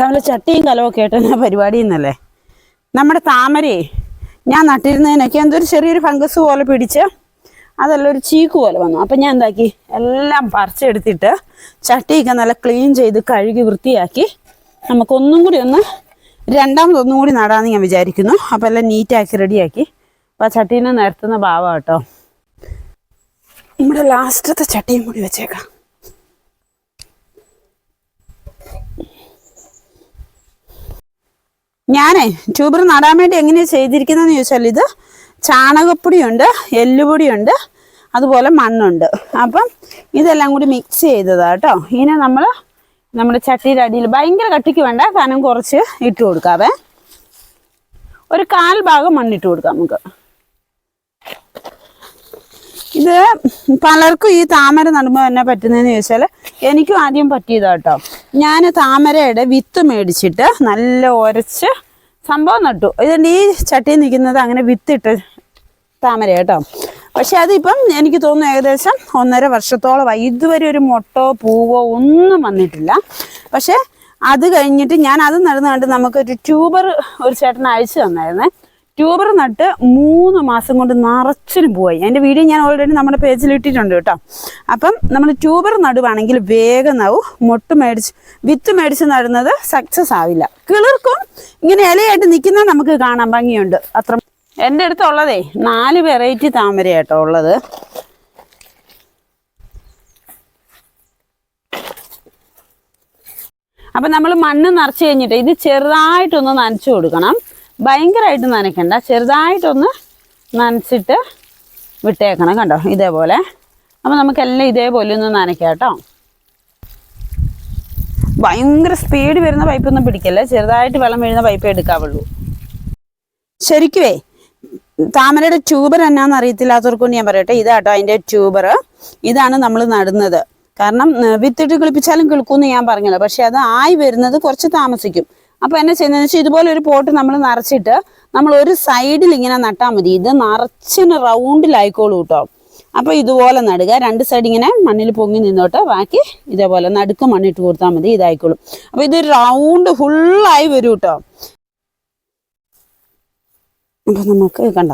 രാവിലെ ചട്ടിയും കലമൊക്കെ ആയിട്ട് പരിപാടി എന്നല്ലേ നമ്മുടെ താമരയെ ഞാൻ നട്ടിരുന്നതിനൊക്കെ എന്തൊരു ചെറിയൊരു ഫംഗസ് പോലെ പിടിച്ച് അതെല്ലാം ഒരു ചീക്ക് പോലെ വന്നു. അപ്പം ഞാൻ എന്താക്കി? എല്ലാം പറിച്ചെടുത്തിട്ട് ചട്ടിയൊക്കെ നല്ല ക്ലീൻ ചെയ്ത് കഴുകി വൃത്തിയാക്കി നമുക്കൊന്നും കൂടി ഒന്ന് രണ്ടാമതൊന്നും കൂടി നടാമെന്ന് ഞാൻ വിചാരിക്കുന്നു. അപ്പം എല്ലാം നീറ്റാക്കി റെഡിയാക്കി അപ്പം ആ ചട്ടീനെ നിരത്തുന്ന ഭാവം കേട്ടോ നമ്മുടെ ലാസ്റ്റത്തെ ചട്ടിയും കൂടി വെച്ചേക്കാം. ഞാനേ ട്യൂബർ നടാൻ വേണ്ടി എങ്ങനെയാണ് ചെയ്തിരിക്കുന്നതെന്ന് ചോദിച്ചാൽ ഇത് ചാണകപ്പൊടിയുണ്ട് എല്ലുപൊടിയുണ്ട് അതുപോലെ മണ്ണുണ്ട്. അപ്പം ഇതെല്ലാം കൂടി മിക്സ് ചെയ്തതാണ് കേട്ടോ. ഇതിനെ നമ്മൾ നമ്മുടെ ചട്ടിയുടെ അടിയിൽ ഭയങ്കര കട്ടിക്ക് വേണ്ട കനം കുറച്ച് ഇട്ട് കൊടുക്കാവേ. ഒരു കാൽ ഭാഗം മണ്ണിട്ട് കൊടുക്കാം നമുക്ക്. ഇത് പലർക്കും ഈ താമര നടുമ്പോൾ തന്നെ പറ്റുന്നതെന്ന് ചോദിച്ചാൽ എനിക്കും ആദ്യം പറ്റിയതാ കേട്ടോ. ഞാൻ താമരയുടെ വിത്ത് മേടിച്ചിട്ട് നല്ല ഉരച്ച് സംഭവം നട്ടു. ഇതുകൊണ്ട് ഈ ചട്ടി നിൽക്കുന്നത് അങ്ങനെ വിത്തിട്ട് താമര കേട്ടോ. പക്ഷെ അതിപ്പം എനിക്ക് തോന്നുന്നു ഏകദേശം ഒന്നര വർഷത്തോളമായി. ഇതുവരെ ഒരു മുട്ടോ പൂവോ ഒന്നും വന്നിട്ടില്ല. പക്ഷേ അത് കഴിഞ്ഞിട്ട് ഞാൻ അത് നടന്നുകൊണ്ട് നമുക്കൊരു ട്യൂബർ ഒരു ചേട്ടൻ അയച്ചു തന്നായിരുന്നേ. ട്യൂബർ നട്ട് മൂന്ന് മാസം കൊണ്ട് നിറച്ചിനും പോയി അതിന്റെ വീഡിയോ ഞാൻ ഓൾറെഡി നമ്മുടെ പേജിൽ ഇട്ടിട്ടുണ്ട് കേട്ടോ. അപ്പം നമ്മൾ ട്യൂബർ നടുവാണെങ്കിൽ വേഗം നാവും മൊട്ട് മേടിച്ച് വിത്ത് മേടിച്ച് നടുന്നത് സക്സസ് ആവില്ല. കിളിർക്കും. ഇങ്ങനെ ഇലയായിട്ട് നിൽക്കുന്നത് നമുക്ക് കാണാൻ ഭംഗിയുണ്ട്. അത്ര എന്റെ അടുത്തുള്ളതേ നാല് വെറൈറ്റി താമരയാട്ടോ ഉള്ളത്. അപ്പം നമ്മൾ മണ്ണ് നിറച്ച് കഴിഞ്ഞിട്ട് ഇത് ചെറുതായിട്ടൊന്ന് നനച്ചു കൊടുക്കണം. ഭയങ്കരമായിട്ട് നനയ്ക്കണ്ട. ചെറുതായിട്ടൊന്ന് നനച്ചിട്ട് വിട്ടേക്കണം കണ്ടോ? ഇതേപോലെ. അപ്പോൾ നമുക്കെല്ലാം ഇതേപോലെ ഒന്ന് നനയ്ക്കാം കേട്ടോ. ഭയങ്കര സ്പീഡ് വരുന്ന പൈപ്പൊന്നും പിടിക്കല്ലേ? ചെറുതായിട്ട് വെള്ളം വീഴുന്ന പൈപ്പ് എടുക്കാവുള്ളൂ. ശരിക്കുവേ താമരയുടെ ട്യൂബർ എന്നാന്ന് അറിയത്തില്ലാത്തവർക്കും ഞാൻ പറയട്ടെ. ഇതാട്ടോ അതിന്റെ ട്യൂബർ ഇതാണ് നമ്മൾ നടുന്നത്. കാരണം വിത്തിട്ട് കിളിപ്പിച്ചാലും കിളിക്കുമെന്ന് ഞാൻ പറഞ്ഞല്ലോ. പക്ഷെ അത് ആയി വരുന്നത് കുറച്ച് താമസിക്കും. അപ്പോൾ എന്നെ ചെയ്യുന്നതെന്ന് വെച്ചാൽ ഇതുപോലെ ഒരു പോട്ട് നമ്മൾ നിറച്ചിട്ട് നമ്മൾ ഒരു സൈഡിൽ ഇങ്ങനെ നട്ടാൽ മതി. ഇത് നിറച്ചിന് റൗണ്ടിലായിക്കോളൂ കേട്ടോ അപ്പോൾ ഇതുപോലെ നടുക. രണ്ട് സൈഡ് ഇങ്ങനെ മണ്ണിൽ പൊങ്ങി നിന്നോട്ട് ബാക്കി ഇതേപോലെ നടുക്ക് മണ്ണിട്ട് കൊടുത്താൽ മതി. ഇതായിക്കോളും. അപ്പോൾ ഇത് റൗണ്ട് ഫുള്ളായി വരും കേട്ടോ അപ്പം നമുക്ക് കണ്ട.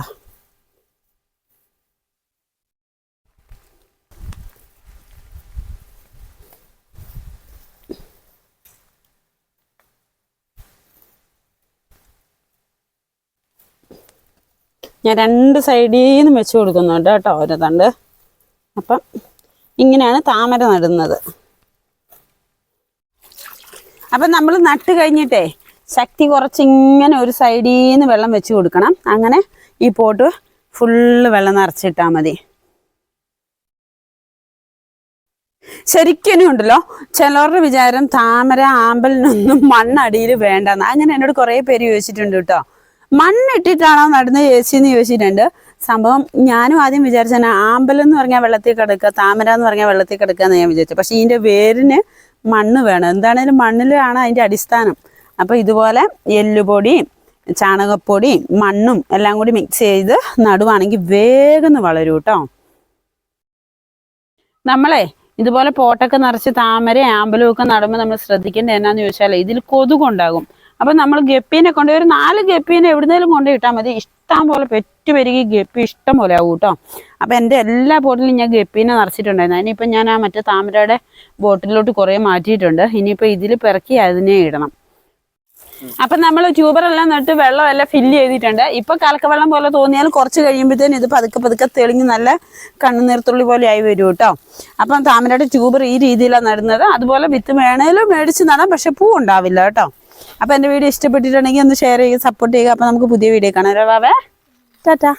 ഞാൻ രണ്ട് സൈഡിൽ നിന്ന് വെച്ച് കൊടുക്കുന്നുണ്ട് കേട്ടോ ഒരു തണ്ട്. അപ്പം ഇങ്ങനെയാണ് താമര നടുന്നത്. അപ്പം നമ്മൾ നട്ട് കഴിഞ്ഞിട്ടേ ശക്തി കുറച്ച് ഇങ്ങനെ ഒരു സൈഡിൽ നിന്ന് വെള്ളം വെച്ച് കൊടുക്കണം. അങ്ങനെ ഈ പോട്ട് ഫുള്ള് വെള്ളം നിറച്ചിട്ടാൽ മതി. ശരിക്കും ഉണ്ടല്ലോ ചിലവരുടെ വിചാരം താമര ആമ്പലിനൊന്നും മണ്ണടിയിൽ വേണ്ടെന്ന്. അങ്ങനെ എന്നോട് കുറേ പേര് ചോദിച്ചിട്ടുണ്ട് കേട്ടോ. മണ്ണിട്ടിട്ടാണോ നടുന്നത് ചേച്ചിന്ന് ചോദിച്ചിട്ടുണ്ട്. സംഭവം ഞാനും ആദ്യം വിചാരിച്ചാൽ ആമ്പൽ എന്ന് പറഞ്ഞാൽ വെള്ളത്തിൽ കിടക്കുക താമര എന്ന് പറഞ്ഞാൽ വെള്ളത്തിൽ കിടക്കുക എന്ന് ഞാൻ വിചാരിച്ചു. പക്ഷേ ഇതിന്റെ വേരിന് മണ്ണ് വേണം. എന്താണേലും മണ്ണിലാണ് അതിന്റെ അടിസ്ഥാനം. അപ്പോൾ ഇതുപോലെ എല്ലുപൊടിയും ചാണകപ്പൊടിയും മണ്ണും എല്ലാം കൂടി മിക്സ് ചെയ്ത് നടുവാണെങ്കിൽ വേഗം വളരും കേട്ടോ. നമ്മളെ ഇതുപോലെ പോട്ടൊക്കെ നിറച്ച് താമര ആമ്പലും ഒക്കെ നടുമ്പോൾ നമ്മൾ ശ്രദ്ധിക്കേണ്ടത് എന്നാന്ന് ചോദിച്ചാൽ ഇതിൽ കൊതുകുണ്ടാകും. അപ്പൊ നമ്മൾ ഗപ്പീനെ കൊണ്ട് ഒരു നാല് ഗപ്പീനെ എവിടുന്നേലും കൊണ്ട് ഇട്ടാൽ മതി. ഇഷ്ടം പോലെ പെറ്റ് പെരുകി ഗപ്പി ഇഷ്ടം പോലെ ആവും കേട്ടോ അപ്പൊ എന്റെ എല്ലാ ബോട്ടിലും ഞാൻ ഗപ്പീനെ നിറച്ചിട്ടുണ്ടായിരുന്നു. അതിനിപ്പം ഞാൻ ആ മറ്റേ താമരയുടെ ബോട്ടിലോട്ട് കുറേ മാറ്റിയിട്ടുണ്ട്. ഇനിയിപ്പോൾ ഇതിൽ പിറക്കി അതിനെ ഇടണം. അപ്പൊ നമ്മൾ ട്യൂബറെല്ലാം നട്ട് വെള്ളം എല്ലാം ഫില്ല് ചെയ്തിട്ടുണ്ട്. ഇപ്പൊ കലക്കവെള്ളം പോലെ തോന്നിയാൽ കുറച്ച് കഴിയുമ്പോഴത്തേനും ഇത് പതുക്കെ പതുക്കെ തെളിഞ്ഞ് നല്ല കണ്ണുനീർത്തുള്ളി പോലെ ആയി വരും കേട്ടോ അപ്പം താമരയുടെ ട്യൂബർ ഈ രീതിയിലാണ് നടുന്നത്. അതുപോലെ വിത്ത് വേണേലും മേടിച്ച് നടാം. പക്ഷെ പൂ ഉണ്ടാവില്ല കേട്ടോ അപ്പൊ എന്റെ വീഡിയോ ഇഷ്ടപ്പെട്ടിട്ടുണ്ടെങ്കിൽ ഒന്ന് ഷെയർ ചെയ്യുക സപ്പോർട്ട് ചെയ്യുക. അപ്പോൾ നമുക്ക് പുതിയ വീഡിയോ കാണാം. വാവേ ടാറ്റാ.